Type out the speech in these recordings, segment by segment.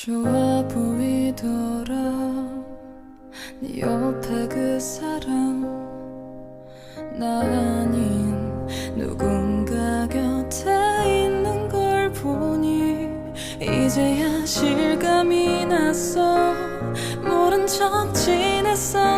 좋아 보이더라. 네 옆에 그 사람 나 아닌 누군가 곁에 있는 걸 보니 이제야 실감이 났어. 모른 척 지냈었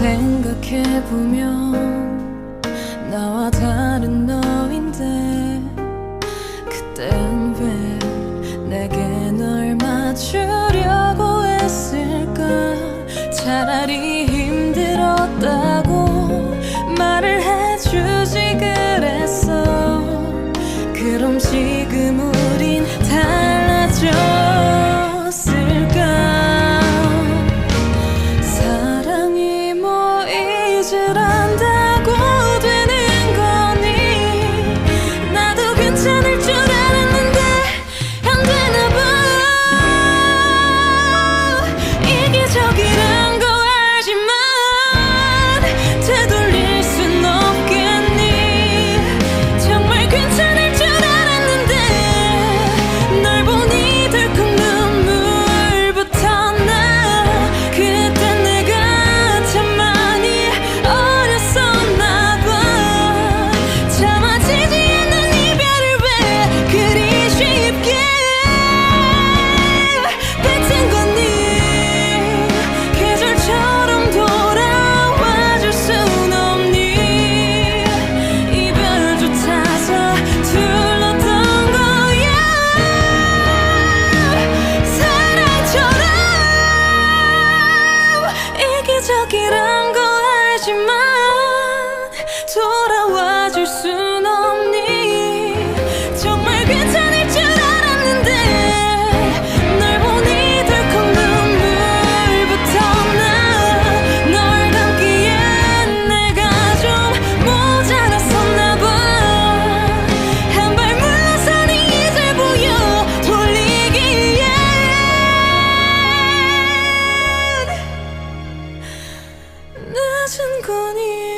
생각해보면 나와 다른 너인데 그땐 왜 내게 널 맞추려고 했을까? 차라리 와줄 순 없니? 정말 괜찮을 줄 알았는데 널 보니 덜컥 눈물부터 나널 담기엔 내가 좀 모자랐었나 봐한발 물러서니 이제 보여 돌리기엔 낮은 거니